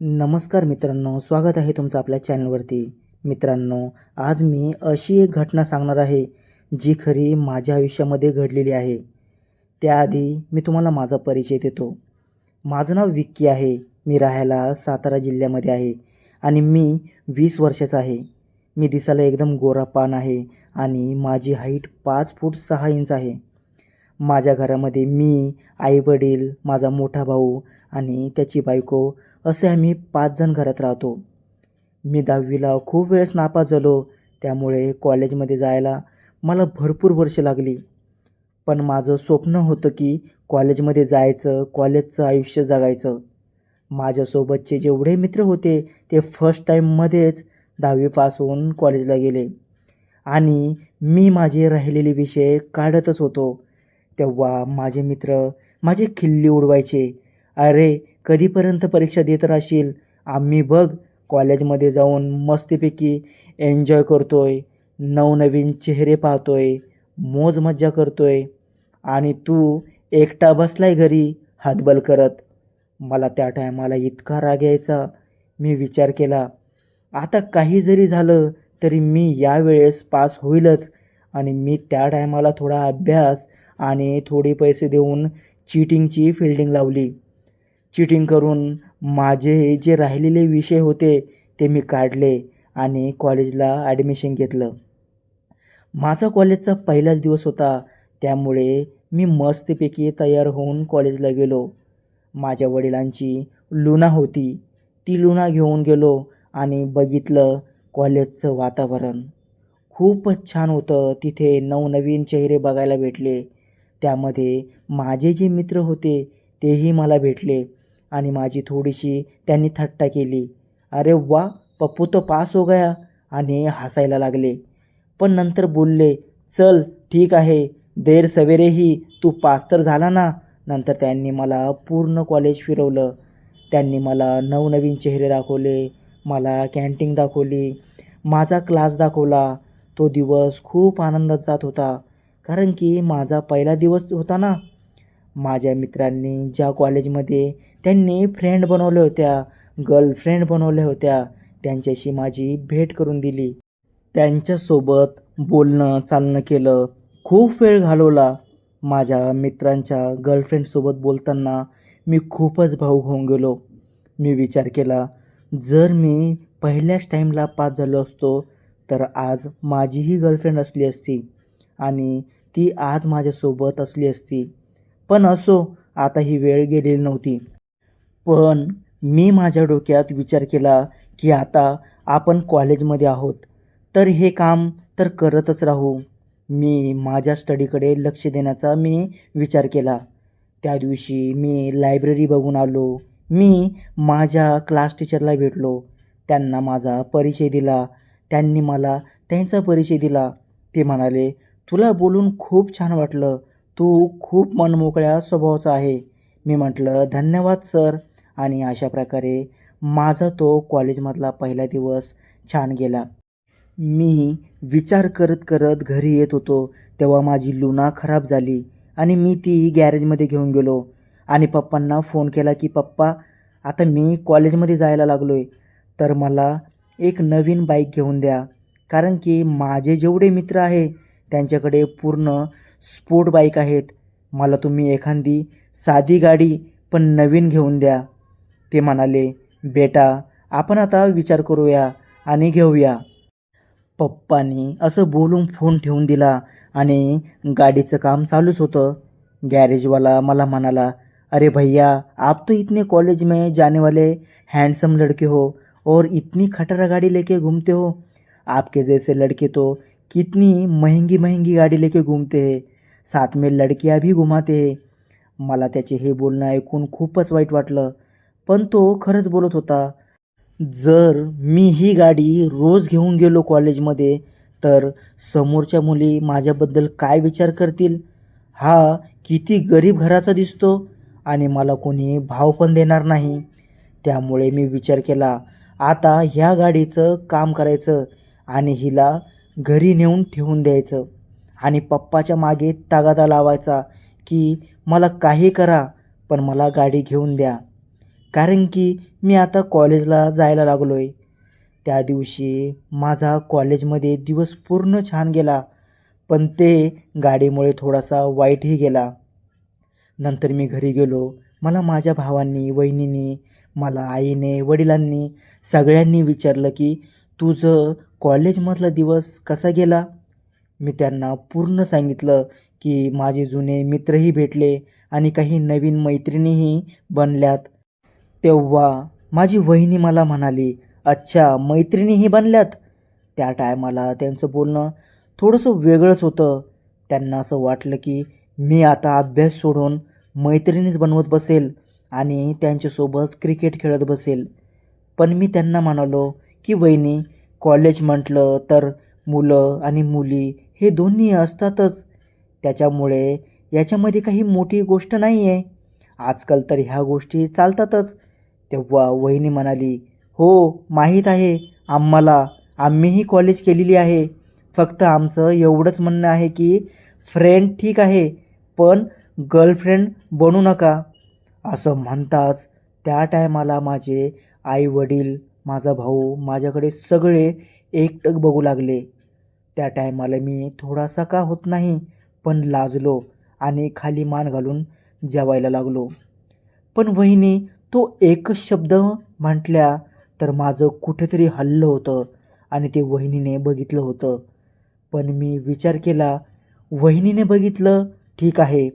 नमस्कार मित्रांनो स्वागत आहे तुमचं आपल्या चॅनलवरती. मित्रांनो आज मी अशी एक घटना सांगणार आहे जी खरी माझ्या आयुष्यामध्ये घडलेली आहे. त्याआधी मी तुम्हाला माझा परिचय देतो. माझं नाव विक्की आहे. मी राहायला सातारा जिल्ह्यामध्ये आहे आणि मी वीस वर्षाचा आहे. मी दिसायला एकदम गोरापान आहे आणि माझी हाईट पाच फूट सहा इंच आहे. माझ्या घरामध्ये मी आईवडील माझा मोठा भाऊ आणि त्याची बायको असे आम्ही पाच जण घरात राहतो. मी दहावीला खूप वेळेस नापास झालो त्यामुळे कॉलेजमध्ये जायला मला भरपूर वर्ष लागली. पण माझं स्वप्न होतं की कॉलेजमध्ये जायचं कॉलेजचं आयुष्य जगायचं. माझ्यासोबतचे जेवढे मित्र होते ते फर्स्ट टाईममध्येच दहावी पास होऊन कॉलेजला गेले. आणि मी माझे राहिलेले विषय काढतच होतो. तेव्हा माझे मित्र माझे खिल्ली उडवायचे. अरे कधीपर्यंत परीक्षा देत राहशील? आम्ही बघ कॉलेजमध्ये जाऊन मस्तीपैकी एन्जॉय करतोय. नवनवीन चेहरे पाहतोय. मोज मज्जा करतोय. आणि तू एकटा बसलाय घरी हातबल करत. मला त्या टायमाला इतका राग यायचा. मी विचार केला आता काही जरी झालं तरी मी यावेळेस पास होईलच. आणि मी त्या टायमाला थोडा अभ्यास आणि थोडे पैसे देऊन चिटिंगची फिल्डिंग लावली. चिटिंग करून माझे जे राहिलेले विषय होते ते मी काढले आणि कॉलेजला ॲडमिशन घेतलं. माझा कॉलेजचा पहिलाच दिवस होता त्यामुळे मी मस्तपैकी तयार होऊन कॉलेजला गेलो. माझ्या वडिलांची लुना होती. ती लुना घेऊन गेलो आणि बघितलं कॉलेजचं वातावरण. खूपच छान होतं तिथे नवनवीन चेहरे बघायला भेटले. त्यामध्ये माझे जे मित्र होते तेही मला भेटले आणि माझी थोडीशी त्यांनी थट्टा केली. अरे वा पप्पू तो पास हो गया आणि हसायला लागले. पण नंतर बोलले चल ठीक आहे देर सवेरेही तू पास तर झाला ना. नंतर त्यांनी मला पूर्ण कॉलेज फिरवलं. त्यांनी मला नवनवीन चेहरे दाखवले मला कॅन्टीन दाखवली माझा क्लास दाखवला. तो दिवस खूप आनंदात जात होता. कारण की माझा पहिला दिवस होता ना. माझ्या मित्रांनी ज्या कॉलेजमध्ये त्यांनी फ्रेंड बनवल्या होत्या गर्लफ्रेंड बनवल्या होत्या त्यांच्याशी माझी भेट करून दिली. त्यांच्यासोबत बोलणं चालणं केलं खूप वेळ घालवला. माझ्या मित्रांच्या गर्लफ्रेंडसोबत बोलताना मी खूपच भाऊ होऊन गेलो. मी विचार केला जर मी पहिल्याच टाईमला पास झालो असतो तर आज माझीही गर्लफ्रेंड असली असती. आणि ती आज माझ्यासोबत असली असती. पण असो आता ही वेळ गेलेली नव्हती. पण मी माझ्या डोक्यात विचार केला की आता आपण कॉलेजमध्ये आहोत. तर हे काम तर करतच राहू. मी माझ्या स्टडीकडे लक्ष देण्याचा मी विचार केला. त्या दिवशी मी लायब्ररी बघून आलो. मी माझ्या क्लास टीचरला भेटलो. त्यांना माझा परिचय दिला. त्यांनी मला त्यांचा परिचय दिला. ते म्हणाले तुला बोलून खूप छान वाटलं. तू खूप मनमोकळ्या स्वभावाचा आहे. मी म्हटलं धन्यवाद सर. आणि अशा प्रकारे माझा तो कॉलेजमधला पहिला दिवस छान गेला. मी विचार करत करत घरी येत होतो. तेव्हा माझी लुना खराब झाली आणि मी ती गॅरेजमध्ये घेऊन गेलो. आणि पप्पांना फोन केला की पप्पा आता मी कॉलेजमध्ये जायला लागलो आहे तर मला एक नवीन बाईक घेऊन द्या. कारण की माझे जेवढे मित्र आहे त्यांच्याकडे पूर्ण स्पोर्ट बाईक आहेत. मला तुम्ही एखादी साधी गाडी पण नवीन घेऊन द्या. ते म्हणाले बेटा आपण आता विचार करूया आणि घेऊया. पप्पानी असं बोलून फोन ठेवून दिला आणि गाडीचं काम चालूच होतं. गॅरेजवाला मला म्हणाला अरे भैया आप तो इतने कॉलेज में जाने वाले हैंडसम लड़के हो और इतनी खटारा गाड़ी लेके घूमते हो। आपके जैसे लड़के तो कितनी महंगी महंगी गाड़ी लेके घुमते है। साथ में लड़कियां भी घुमाते है। मला त्याचे हे बोलणं ऐकून खूपच वाईट वाटलं. पण तो खरंच बोलत होता जर मी ही गाडी रोज घेऊन गेलो कॉलेजमध्ये तर समोरच्या मुली माझ्याबद्दल काय विचार करतील? हा किती गरीब घराचा दिसतो आणि मला कोणी भाव पण देणार नाही. त्यामुळे मी विचार केला आता ह्या गाडीचं काम करायचं आणि हिला घरी नेऊन ठेवून द्यायचं. आणि पप्पाच्या मागे तगादा लावायचा की मला काही करा पण मला गाडी घेऊन द्या. कारण की मी आता कॉलेजला जायला लागलो आहे त्या दिवशी माझा कॉलेजमध्ये दिवस पूर्ण छान गेला पण ते गाडीमुळे थोडासा वाईटही गेला. नंतर मी घरी गेलो. मला माझ्या भावांनी वहिनींनी मला आईने वडिलांनी सगळ्यांनी विचारलं की तुझं कॉलेजमधला दिवस कसा गेला? मी त्यांना पूर्ण सांगितलं की माझे जुने मित्रही भेटले आणि काही नवीन मैत्रिणीही बनल्यात. तेव्हा माझी वहिनी मला म्हणाली अच्छा मैत्रिणीही बनल्यात? त्या टायमाला त्यांचं बोलणं थोडंसं वेगळंच होतं. त्यांना असं वाटलं की मी आता अभ्यास सोडून मैत्रिणीच बनवत बसेल आणि त्यांच्यासोबत क्रिकेट खेळत बसेल. पण मी त्यांना म्हणालो की वहिनी कॉलेज म्हटलं तर मुलं आणि मुली हे दोन्ही असतातच. त्याच्यामुळे याच्यामध्ये काही मोठी गोष्ट नाही आहे आजकाल तर ह्या गोष्टी चालतातच. तेव्हा वहिनी म्हणाली हो माहीत आहे. आम्हाला आम्हीही कॉलेज केलेली आहे. फक्त आमचं एवढंच म्हणणं आहे की फ्रेंड ठीक आहे पण गर्लफ्रेंड बनू नका. असं म्हणताच त्या टायमाला माझे आई वडील माझा भाऊ माझ्याकडे सगळे एकटक बघू लागले. त्या टायमाला मी थोडासा का होत नाही पण लाजलो आणि खाली मान घालून जेवायला लागलो. पण वहिनी तो एकच शब्द म्हटल्या तर माझं कुठेतरी हल्लं होतं आणि ते वहिनीने बघितलं होतं. पण मी विचार केला वहिनीने बघितलं ठीक आहे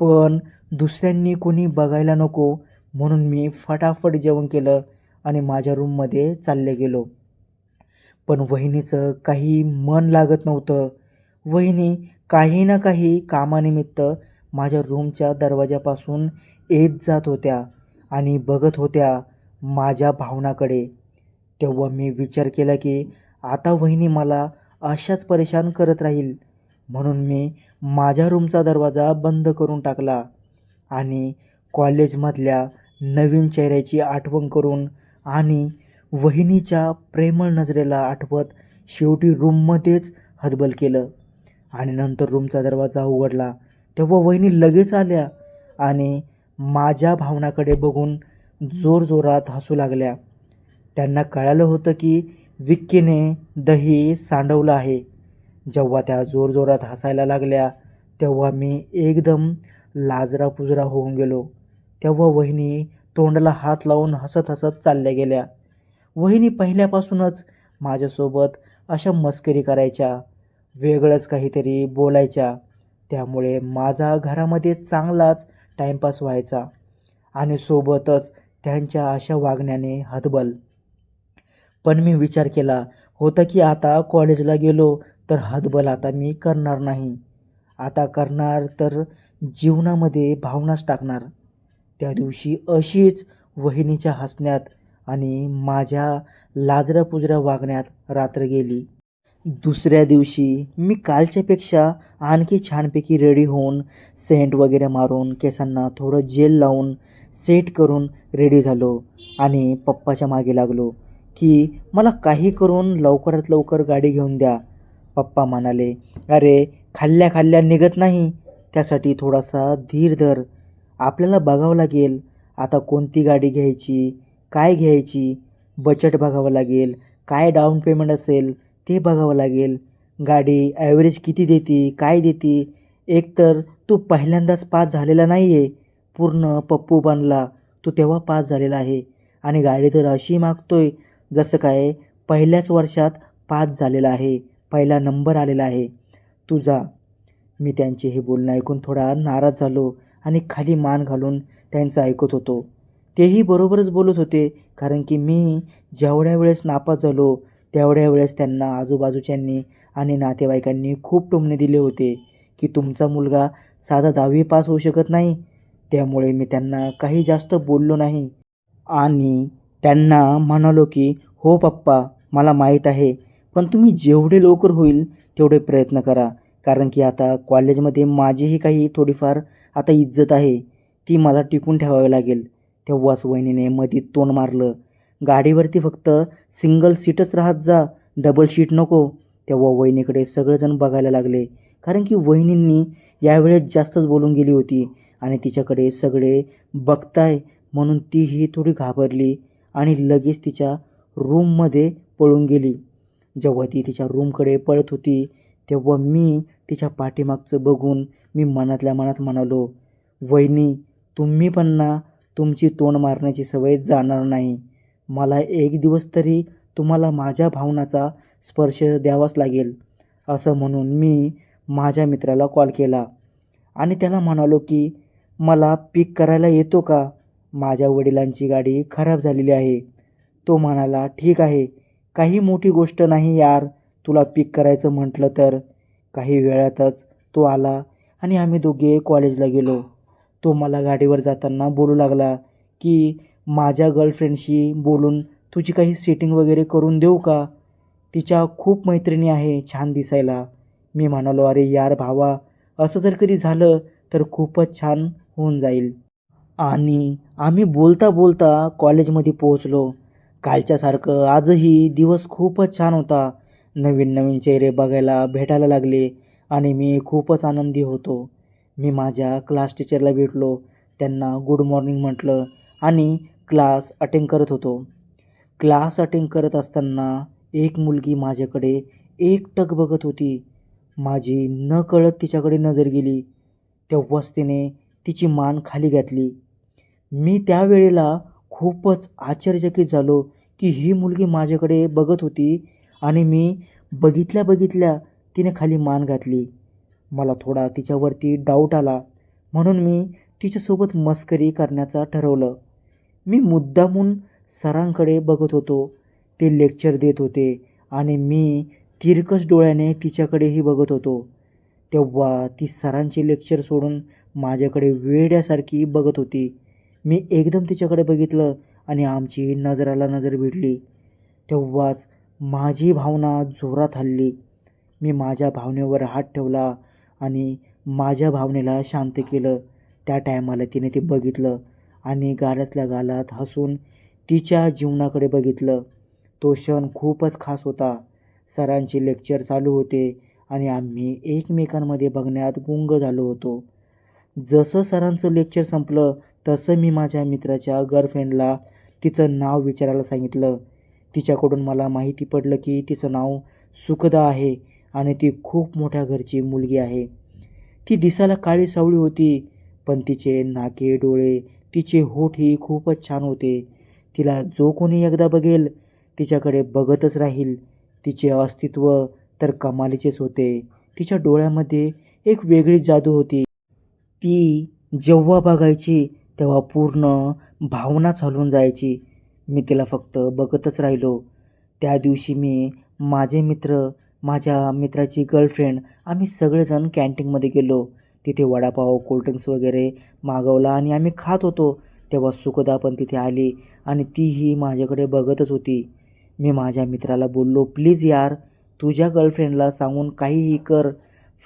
पण दुसऱ्यांनी कोणी बघायला नको म्हणून मी फटाफट जेवण केलं आणि माझ्या रूममध्ये चालले गेलो. पण वहिनीचं काही मन लागत नव्हतं. वहिनी काही ना काही कामानिमित्त माझ्या रूमच्या दरवाजापासून येत जात होत्या आणि बघत होत्या माझ्या भावनाकडे. तेव्हा मी विचार केला की आता वहिनी मला अशाच परेशान करत राहील. म्हणून मी माझ्या रूमचा दरवाजा बंद करून टाकला आणि कॉलेजमधल्या नवीन चेहऱ्याची आठवण करून आणि वहिनीच्या प्रेमळ नजरेला आठवत शेवटी रूममध्येच हतबल केलं. आणि नंतर रूमचा दरवाजा उघडला. तेव्हा वहिनी लगेच आल्या आणि माझ्या भावनाकडे बघून जोरजोरात हसू लागल्या. त्यांना कळालं होतं की विक्कीने दही सांडवलं आहे. जेव्हा त्या जोरजोरात हसायला लागल्या तेव्हा मी एकदम लाजरापुजरा होऊन गेलो. तेव्हा वहिनी तोंडाला हात लावून हसत हसत चालल्या गेल्या. वहिनी पहिल्यापासूनच माझ्यासोबत अशा मस्करी करायच्या वेगळंच काहीतरी बोलायच्या. त्यामुळे माझा घरामध्ये चांगलाच टाईमपास व्हायचा आणि सोबतच त्यांच्या अशा वागण्याने हतबल. पण मी विचार केला होता की आता कॉलेजला गेलो तर हतबल आता मी करणार नाही. आता करणार तर जीवनामध्ये भावनाच टाकणार. त्या दिवशी अशीच वहिनीच्या हसण्यात आणि माझ्या लाजऱ्या पुजऱ्या वागण्यात रात्र गेली. दुसऱ्या दिवशी मी कालच्यापेक्षा आणखी छानपैकी रेडी होऊन सेंट वगैरे मारून केसांना थोडं जेल लावून सेट करून रेडी झालो आणि पप्पाच्या मागे लागलो की मला काही करून लवकरात लवकर गाडी घेऊन द्या. पप्पा म्हणाले अरे खाल्ल्या खाल्ल्या निघत नाही. त्यासाठी थोडासा धीर धर. आपल्याला बघावं लागेल. आता कोणती गाडी घ्यायची? काय घ्यायची? बजेट बघावं लागेल. काय डाऊन पेमेंट असेल? ते बघावं लागेल. गाडी ॲव्हरेज किती देते? काय देते? एकतर तू पहिल्यांदाच पास झालेला नाही आहे पूर्ण पप्पू बनला. तू तेव्हा पास झालेला आहे. आणि गाडी तर अशी मागतोय जसं काय पहिल्याच वर्षात पास झालेला आहे. पहिला नंबर आलेला आहे. तुझा मी त्यांचे हे बोलणं ऐकून थोडा नाराज झालो. आणि खाली मान घालून त्यांचं ऐकत होतो. तेही बरोबरच बोलत होते कारण की मी जेवढ्या वेळेस नापास झालो तेवढ्या वेळेस त्यांना आजूबाजूच्यांनी आणि नातेवाईकांनी खूप टोमणे दिले होते की तुमचा मुलगा साधा दहावी पास होऊ शकत नाही. त्यामुळे मी त्यांना काही जास्त बोललो नाही. आणि त्यांना म्हणालो की हो पप्पा मला माहीत आहे पण तुम्ही जेवढे लवकर होईल तेवढे प्रयत्न करा. कारण की आता कॉलेजमध्ये माझीही काही थोडीफार आता इज्जत आहे ती मला टिकून ठेवावी लागेल. तेव्हाच वहिनीने मधीत तोंड मारलं. गाडीवरती फक्त सिंगल सीटच राहत जा डबल सीट नको. तेव्हा वहिनीकडे सगळेजण बघायला लागले. कारण की वहिनींनी यावेळेस जास्तच बोलून गेली होती आणि तिच्याकडे सगळे बघताय म्हणून तीही थोडी घाबरली आणि लगेच तिच्या रूममध्ये पळून गेली. जेव्हा ती तिच्या रूमकडे पळत होती तेव्हा मी तिच्या पाठीमागचं बघून मी मनातल्या मनात म्हणालो वहिनी तुम्ही पण ना तुमची तोंड मारण्याची सवय जाणार नाही. मला एक दिवस तरी तुम्हाला माझ्या भावनाचा स्पर्श द्यावाच लागेल. असं म्हणून मी माझ्या मित्राला कॉल केला आणि त्याला म्हणालो की मला पिक करायला येतो का? माझ्या वडिलांची गाडी खराब झालेली आहे. तो म्हणाला ठीक आहे. काही मोठी गोष्ट नाही यार. तुला पिक करायचं म्हटलं तर? काही वेळातच तो आला आणि आम्ही दोघे कॉलेजला गेलो. तो मला गाडीवर जाताना बोलू लागला की माझ्या गर्लफ्रेंडशी बोलून तुझी काही सेटिंग वगैरे करून देऊ का? तिच्या खूप मैत्रिणी आहे छान दिसायला. मी म्हणालो अरे यार भावा असं जर कधी झालं तर खूपच छान होऊन जाईल. आणि आम्ही बोलता बोलता कॉलेजमध्ये पोहोचलो. कालच्यासारखं आजही दिवस खूपच छान होता. नवीन नवीन चेहरे बघायला भेटायला लागले आणि मी खूपच आनंदी होतो. मी माझ्या क्लास टीचरला भेटलो. त्यांना गुड मॉर्निंग म्हटलं आणि क्लास अटेंड करत होतो. क्लास अटेंड करत असताना एक मुलगी माझ्याकडे एकटक बघत होती. माझी न कळत तिच्याकडे नजर गेली. तेव्हाच तिने तिची मान खाली घातली. मी त्यावेळेला खूपच आश्चर्यचकित झालो की ही मुलगी माझ्याकडे बघत होती आणि मी बघितल्या बघितल्या तिने खाली मान घातली. मला थोडा तिच्यावरती डाऊट आला. म्हणून मी तिच्यासोबत मस्करी करण्याचा ठरवलं. मी मुद्दामून सरांकडे बघत होतो. ते लेक्चर देत होते आणि मी तिरकस डोळ्याने तिच्याकडेही बघत होतो. तेव्हा ती सरांचे लेक्चर सोडून माझ्याकडे वेड्यासारखी बघत होती. मी एकदम तिच्याकडे बघितलं आणि आमची नजराला नजर भिडली तेव्हाच माझी भावना जोरात हल्ली. मी माझ्या भावनेवर हात ठेवला आणि माझ्या भावनेला शांत केलं. त्या टायमाला तिने ते बघितलं आणि गालातल्या गालात हसून तिच्या जीवनाकडे बघितलं. तो क्षण खूपच खास होता. सरांचे लेक्चर चालू होते आणि आम्ही एकमेकांमध्ये बघण्यात गुंग झालो होतो. जसं सरांचं लेक्चर संपलं तसं मी माझ्या मित्राच्या गर्लफ्रेंडला तिचं नाव विचारायला सांगितलं. तिच्याकडून मला माहिती पडलं की तिचं नाव सुखदा आहे आणि ती खूप मोठ्या घरची मुलगी आहे. ती दिसायला काळी सावळी होती पण तिचे नाके डोळे तिचे होठही खूपच छान होते. तिला जो कोणी एकदा बघेल तिच्याकडे बघतच राहील. तिचे अस्तित्व तर कमालीचेच होते. तिच्या डोळ्यामध्ये एक वेगळी जादू होती. ती जेव्हा बघायची तेव्हा पूर्ण भावनाच हलवून जायची. मी तिला फक्त बघतच राहिलो. त्या दिवशी मी माझे मित्र माझ्या मित्राची गर्लफ्रेंड आम्ही सगळेजण कॅन्टीनमध्ये गेलो. तिथे वडापाव कोल्ड्रिंक्स वगैरे मागवला आणि आम्ही खात होतो. तेव्हा सुखदा पण तिथे आली आणि तीही माझ्याकडे बघतच होती. मी माझ्या मित्राला बोललो प्लीज यार तुझ्या गर्लफ्रेंडला सांगून काहीही कर.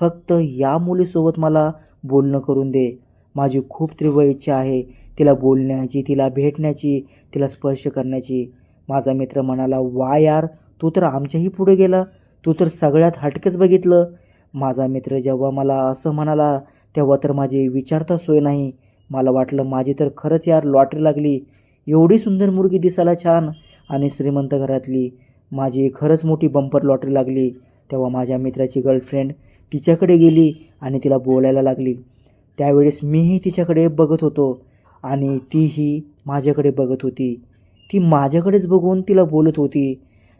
फक्त या मुलीसोबत मला बोलणं करून दे. माझी खूप तीव्र इच्छा आहे. तिला बोलण्याची तिला भेटण्याची तिला स्पर्श करण्याची. माझा मित्र म्हणाला वा यार तू तर आमच्याही पुढे गेला. तू तर सगळ्यात हटकेच बघितलं. माझा मित्र जेव्हा मला असं म्हणाला तेव्हा तर माझी विचारता सोय नाही. मला वाटलं माझी तर खरंच यार लॉटरी लागली. एवढी सुंदर मुलगी दिसायला छान आणि श्रीमंत घरातली. माझी खरंच मोठी बंपर लॉटरी लागली. तेव्हा माझ्या मित्राची गर्लफ्रेंड तिच्याकडे गेली आणि तिला बोलायला लागली. त्यावेळेस मीही तिच्याकडे बघत होतो. आणि तीही माझ्याकडे बघत होती. ती माझ्याकडेच बघून तिला बोलत होती.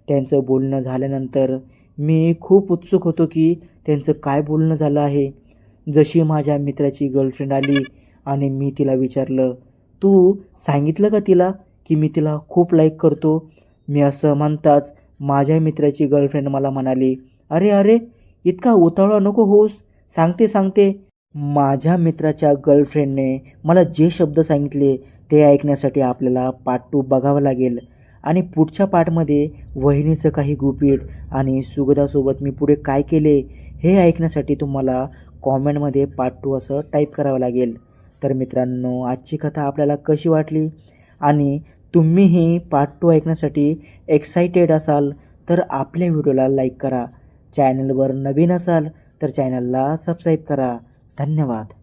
त्यांचं बोलणं झाल्यानंतर मी खूप उत्सुक होतो की त्यांचं काय बोलणं झालं आहे. जशी माझ्या मित्राची गर्लफ्रेंड आली आणि मी तिला विचारलं तू सांगितलं का तिला की मी तिला खूप लाईक करतो? मी असं म्हणताच माझ्या मित्राची गर्लफ्रेंड मला म्हणाली अरे अरे इतका उतावळा नको होस सांगते सांगते. माझ्या मित्राच्या गर्लफ्रेंडने मला जे शब्द सांगितले ते ऐकण्यासाठी आपल्याला पार्ट टू बघावं लागेल. आणि पुढच्या पार्टमध्ये वहिनीचं काही गुपित आणि सुगदासोबत मी पुढे काय केले हे ऐकण्यासाठी तुम्हाला कॉमेंटमध्ये पार्ट टू असं टाईप करावं लागेल. तर मित्रांनो आजची कथा आपल्याला कशी वाटली? आणि तुम्हीही पार्ट टू ऐकण्यासाठी एक्सायटेड असाल तर आपल्या व्हिडिओला लाईक करा. चॅनलवर नवीन असाल तर चॅनलला सबस्क्राईब करा. धन्यवाद.